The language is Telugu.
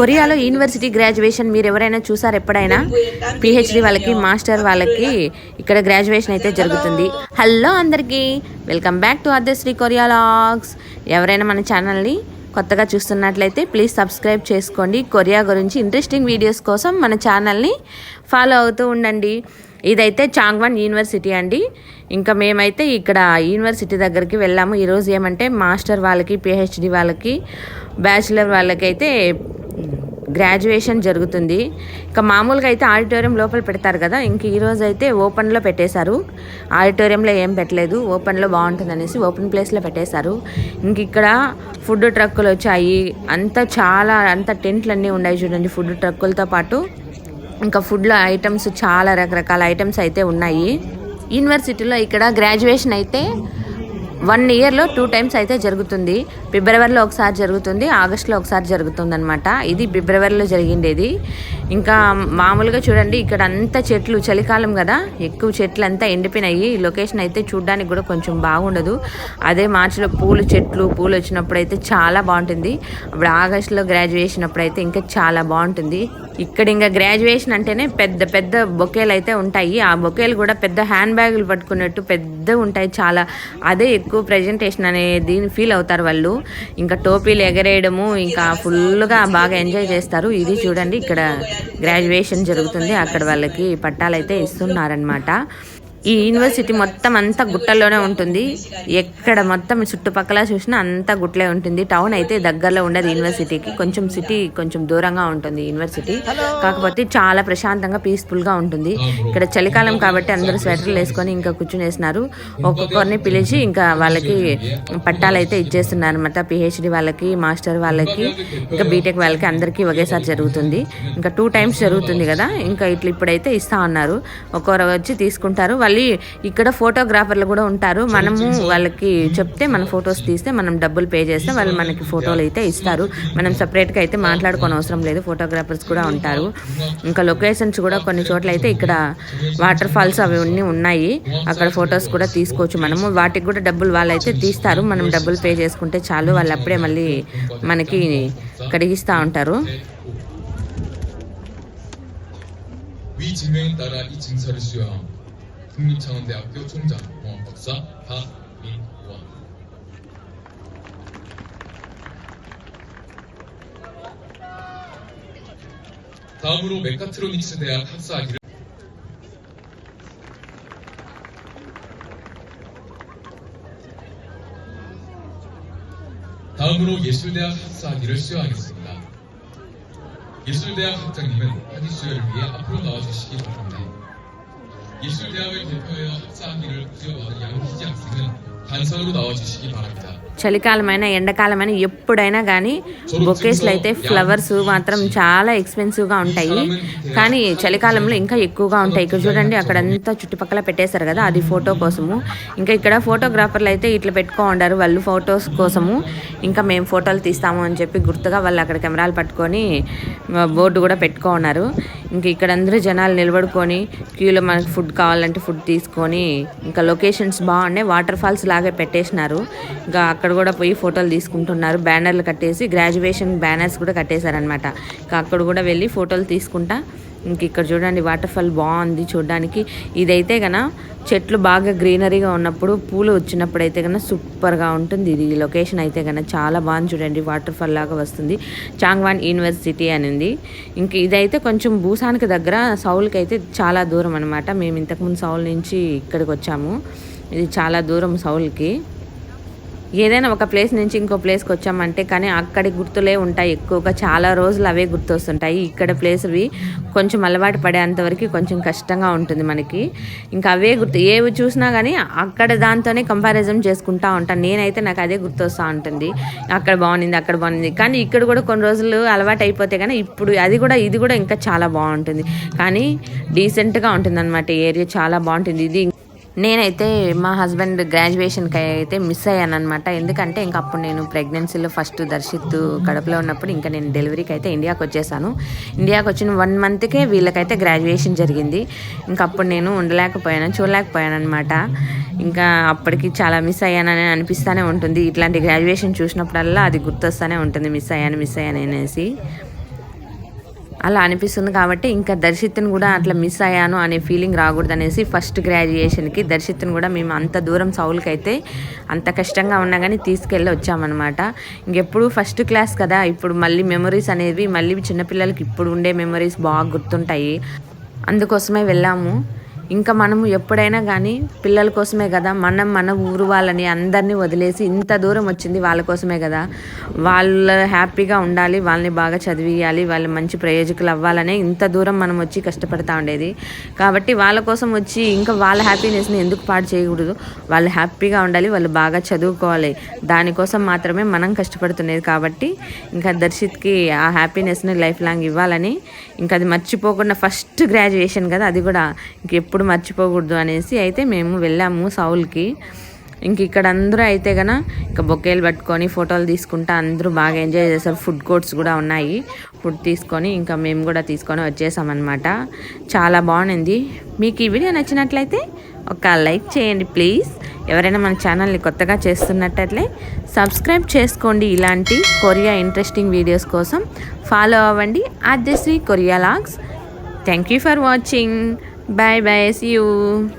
కొరియాలో యూనివర్సిటీ గ్రాడ్యుయేషన్ మీరు ఎవరైనా చూసారు ఎప్పుడైనా? పిహెచ్డి వాళ్ళకి మాస్టర్ వాళ్ళకి ఇక్కడ గ్రాడ్యుయేషన్ అయితే జరుగుతుంది. హలో అందరికీ welcome back to Addashri Korea vlogs. ఎవరైనా మన ఛానల్ని కొత్తగా చూస్తున్నట్లయితే ప్లీజ్ సబ్స్క్రైబ్ చేసుకోండి. కొరియా గురించి ఇంట్రెస్టింగ్ వీడియోస్ కోసం మన ఛానల్ని ఫాలో అవుతూ ఉండండి. ఇదైతే చాంగ్వాన్ యూనివర్సిటీ అండి. ఇంకా మేమైతే ఇక్కడ యూనివర్సిటీ దగ్గరికి వెళ్ళాము. ఈరోజు ఏమంటే మాస్టర్ వాళ్ళకి పిహెచ్డి వాళ్ళకి బ్యాచిలర్ వాళ్ళకి అయితే గ్రాడ్యుయేషన్ జరుగుతుంది. ఇంకా మామూలుగా అయితే ఆడిటోరియం లోపల పెడతారు కదా ఇంక ఈరోజు అయితే ఓపెన్లో పెట్టేశారు. ఆడిటోరియంలో ఏం పెట్టలేదు ఓపెన్లో బాగుంటుంది అనేసి ఓపెన్ ప్లేస్లో పెట్టేశారు. ఇంక ఇక్కడ ఫుడ్ ట్రక్కులు వచ్చాయి. అంతా చాలా అంత టెంట్లు అన్నీ ఉన్నాయి చూడండి ఫుడ్ ట్రక్కులతో పాటు. ఇంకా ఫుడ్లో ఐటమ్స్ చాలా రకరకాల ఐటమ్స్ అయితే ఉన్నాయి. యూనివర్సిటీలో ఇక్కడ గ్రాడ్యుయేషన్ అయితే వన్ ఇయర్లో టూ టైమ్స్ అయితే జరుగుతుంది. ఫిబ్రవరిలో ఒకసారి జరుగుతుంది ఆగస్టులో ఒకసారి జరుగుతుంది అనమాట ఇది ఫిబ్రవరిలో జరిగిండేది. ఇంకా మామూలుగా చూడండి ఇక్కడ అంతా చెట్లు చలికాలం కదా ఎక్కువ చెట్లు అంతా ఎండిపోయినాయి. ఈ లొకేషన్ అయితే చూడడానికి కూడా కొంచెం బాగుండదు. అదే మార్చిలో పూలు చెట్లు పూలు వచ్చినప్పుడు అయితే చాలా బాగుంటుంది. అప్పుడు ఆగస్టులో గ్రాడ్యుయేషన్ అప్పుడు అయితే ఇంకా చాలా బాగుంటుంది. ఇక్కడ ఇంకా గ్రాడ్యుయేషన్ అంటేనే పెద్ద పెద్ద బొకేలు అయితే ఉంటాయి. ఆ బొకేలు కూడా పెద్ద హ్యాండ్ బ్యాగులు పట్టుకున్నట్టు పెద్ద ఉంటాయి చాలా. అదే ఎక్కువ ప్రజెంటేషన్ అనేది ఫీల్ అవుతారు వాళ్ళు. ఇంకా టోపీలు ఎగరేయడము ఇంకా ఫుల్గా బాగా ఎంజాయ్ చేస్తారు. ఇది చూడండి ఇక్కడ గ్రాడ్యుయేషన్ జరుగుతుంది. అక్కడ వాళ్ళకి పట్టాలైతే ఇస్తున్నారనమాట ఈ యూనివర్సిటీ మొత్తం అంతా గుట్టల్లోనే ఉంటుంది. ఎక్కడ మొత్తం చుట్టుపక్కల చూసినా అంతా గుట్లే ఉంటుంది. టౌన్ అయితే దగ్గరలో ఉండదు యూనివర్సిటీకి కొంచెం సిటీ కొంచెం దూరంగా ఉంటుంది యూనివర్సిటీ కాకపోతే చాలా ప్రశాంతంగా పీస్ఫుల్గా ఉంటుంది. ఇక్కడ చలికాలం కాబట్టి అందరూ స్వెటర్లు వేసుకొని ఇంకా కూర్చునేసినారు ఒక్కొక్కరిని పిలిచి ఇంకా వాళ్ళకి పట్టాలు అయితే ఇచ్చేస్తున్నారు అనమాట పిహెచ్డి వాళ్ళకి మాస్టర్ వాళ్ళకి ఇంకా బీటెక్ వాళ్ళకి అందరికీ ఒకేసారి జరుగుతుంది. ఇంకా టూ టైమ్స్ జరుగుతుంది కదా. ఇంకా ఇట్లా ఇప్పుడైతే ఇస్తా ఉన్నారు ఒక్కొక్కరు వచ్చి తీసుకుంటారు. మళ్ళీ ఇక్కడ ఫోటోగ్రాఫర్లు కూడా ఉంటారు మనము వాళ్ళకి చెప్తే మన ఫొటోస్ తీస్తే మనం డబ్బులు పే చేస్తే వాళ్ళు మనకి ఫోటోలు అయితే ఇస్తారు మనం సపరేట్గా అయితే మాట్లాడుకోని అవసరం లేదు ఫోటోగ్రాఫర్స్ కూడా ఉంటారు ఇంకా లొకేషన్స్ కూడా కొన్ని చోట్ల అయితే ఇక్కడ వాటర్ ఫాల్స్ అవి అన్నీ ఉన్నాయి అక్కడ ఫొటోస్ కూడా తీసుకోవచ్చు మనము వాటికి కూడా డబ్బులు వాళ్ళు అయితే తీస్తారు మనం డబ్బులు పే చేసుకుంటే చాలు వాళ్ళు అప్పుడే మళ్ళీ మనకి కడిగిస్తూ ఉంటారు 위 증명에 따라 이 증서를 수여한 국립창원대학교 총장 어, 박사 박민원 다음으로 메카트로닉스 대학 학사학위를 다음으로 예술대학 학사학위를 수여하겠습니다. 예술대학 학장님은 학위 수여를 위해 앞으로 나와주시기 바랍니다. 예술대학을 대표하여 학사학위를 수여받은 양희지 학생은 단선으로 나와주시기 바랍니다. చలికాలమైనా ఎండాకాలమైనా ఎప్పుడైనా కానీ బొకేస్లో అయితే ఫ్లవర్స్ మాత్రం చాలా ఎక్స్పెన్సివ్గా ఉంటాయి కానీ చలికాలంలో ఇంకా ఎక్కువగా ఉంటాయి ఇక్కడ చూడండి అక్కడంతా చుట్టుపక్కల పెట్టేశారు కదా అది ఫోటో కోసము ఇంకా ఇక్కడ ఫోటోగ్రాఫర్లు అయితే ఇట్లా పెట్టుకో ఉండారు వాళ్ళు ఫొటోస్ కోసము ఇంకా మేము ఫోటోలు తీస్తాము అని చెప్పి గుర్తుగా వాళ్ళు అక్కడ కెమెరాలు పట్టుకొని ఆ, బోర్డు కూడా పెట్టుకో ఉన్నారు ఇంక ఇక్కడ అందరూ జనాలు నిలబడుకొని క్యూలో మనకి ఫుడ్ కావాలంటే ఫుడ్ తీసుకొని ఇంకా లొకేషన్స్ బాగున్నాయి. వాటర్ ఫాల్స్ లాగే పెట్టేసినారు. ఇంకా అక్కడ కూడా పోయి ఫోటోలు తీసుకుంటున్నారు. బ్యానర్లు కట్టేసి గ్రాడ్యుయేషన్ బ్యానర్స్ కూడా కట్టేశారనమాట ఇంకా అక్కడ కూడా వెళ్ళి ఫోటోలు తీసుకుంటా ఇంక ఇక్కడ చూడండి వాటర్ ఫాల్ బాగుంది చూడడానికి. ఇదైతే గన చెట్లు బాగా గ్రీనరీగా ఉన్నప్పుడు పూలు వచ్చినప్పుడు అయితే కనుక సూపర్గా ఉంటుంది. ఇది లొకేషన్ అయితే కనుక చాలా బాగుంది చూడండి వాటర్ ఫాల్ లాగా వస్తుంది. చాంగ్వాన్ యూనివర్సిటీ అని ఉంది ఇంక ఇదైతే కొంచెం భూసానికి దగ్గర సౌల్కి అయితే చాలా దూరం అనమాట మేము ఇంతకుముందు సౌల్ నుంచి ఇక్కడికి వచ్చాము. ఇది చాలా దూరం సౌల్కి. ఏదైనా ఒక ప్లేస్ నుంచి ఇంకో ప్లేస్కి వచ్చామంటే కానీ అక్కడి గుర్తులే ఉంటాయి ఎక్కువగా. చాలా రోజులు అవే గుర్తొస్తుంటాయి. ఇక్కడ ప్లేస్వి కొంచెం అలవాటు పడేంతవరకు కొంచెం కష్టంగా ఉంటుంది మనకి. ఇంకా అవే గుర్తు ఏవి చూసినా కానీ అక్కడ దాంతోనే కంపారిజన్ చేసుకుంటా ఉంటాను నేనైతే నాకు అదే గుర్తొస్తూ ఉంటుంది. అక్కడ బాగుంది అక్కడ బాగుంది. కానీ ఇక్కడ కూడా కొన్ని రోజులు అలవాటు అయిపోతే కానీ ఇప్పుడు అది కూడా ఇది కూడా ఇంకా చాలా బాగుంటుంది. కానీ డీసెంట్గా ఉంటుంది అనమాట ఏరియా చాలా బాగుంటుంది. ఇది నేనైతే మా హస్బెండ్ గ్రాడ్యుయేషన్కి అయితే మిస్ అయ్యాను అనమాట ఎందుకంటే ఇంకా అప్పుడు నేను ప్రెగ్నెన్సీలో ఫస్ట్ దర్శిత్ కడపలో ఉన్నప్పుడు ఇంకా నేను డెలివరీకి అయితే ఇండియాకి వచ్చేసాను. ఇండియాకి వచ్చిన వన్ మంత్కే వీళ్ళకైతే గ్రాడ్యుయేషన్ జరిగింది. ఇంకా అప్పుడు నేను ఉండలేకపోయాను చూడలేకపోయాను అనమాట ఇంకా అప్పటికి చాలా మిస్ అయ్యానని అనిపిస్తూనే ఉంటుంది. ఇట్లాంటి గ్రాడ్యుయేషన్ చూసినప్పుడల్లా అది గుర్తొస్తూనే ఉంటుంది మిస్ అయ్యాను మిస్ అయ్యాను అనేసి. అలా అనిపిస్తుంది కాబట్టి ఇంకా దర్శిత్ని కూడా అట్లా మిస్ అయ్యాను అనే ఫీలింగ్ రాకూడదు అనేసి ఫస్ట్ గ్రాడ్యుయేషన్కి దర్శిత్ని కూడా మేము అంత దూరం సౌల్కి అంత కష్టంగా ఉన్నా కానీ తీసుకెళ్ళి వచ్చామన్నమాట. ఇంకెప్పుడు ఫస్ట్ క్లాస్ కదా ఇప్పుడు మళ్ళీ మెమరీస్ అనేవి మళ్ళీ చిన్నపిల్లలకి ఇప్పుడు ఉండే మెమరీస్ బాగా గుర్తుంటాయి. అందుకోసమే వెళ్ళాము. ఇంకా మనము ఎప్పుడైనా కానీ పిల్లల కోసమే కదా మనం మన ఊరు వాళ్ళని అందరినీ వదిలేసి ఇంత దూరం వచ్చింది వాళ్ళ కోసమే కదా వాళ్ళ హ్యాపీగా ఉండాలి వాళ్ళని బాగా చదివియాలి వాళ్ళు మంచి ప్రయోజకులు అవ్వాలనే ఇంత దూరం మనం వచ్చి కష్టపడతా ఉండేది. కాబట్టి వాళ్ళ కోసం వచ్చి ఇంకా వాళ్ళ హ్యాపీనెస్ని ఎందుకు పాడు చేయకూడదు? వాళ్ళు హ్యాపీగా ఉండాలి వాళ్ళు బాగా చదువుకోవాలి. దానికోసం మాత్రమే మనం కష్టపడుతున్నది కాబట్టి ఇంకా దర్శిత్కి ఆ హ్యాపీనెస్ని లైఫ్ లాంగ్ ఇవ్వాలని ఇంకా అది మర్చిపోకుండా ఫస్ట్ గ్రాడ్యుయేషన్ కదా అది కూడా ఇంకెప్పుడు ఎప్పుడు మర్చిపోకూడదు అనేసి అయితే మేము వెళ్ళాము సౌల్కి. ఇంక ఇక్కడ అందరూ అయితే గన ఇంకా బొకేలు పట్టుకొని ఫోటోలు తీసుకుంటా అందరూ బాగా ఎంజాయ్ చేస్తారు ఫుడ్ కోర్ట్స్ కూడా ఉన్నాయి. ఫుడ్ తీసుకొని ఇంకా మేము కూడా తీసుకొని వచ్చేసామన్నమాట. చాలా బాగుంది మీకు ఈ వీడియో నచ్చినట్లయితే ఒక లైక్ చేయండి ప్లీజ్. ఎవరైనా మన ఛానల్ని కొత్తగా చేస్తున్నట్టయితే సబ్స్క్రైబ్ చేసుకోండి. ఇలాంటి కొరియా ఇంట్రెస్టింగ్ వీడియోస్ కోసం ఫాలో అవ్వండి. Aadyashri Korea vlogs. Thank you for watching. bye bye see you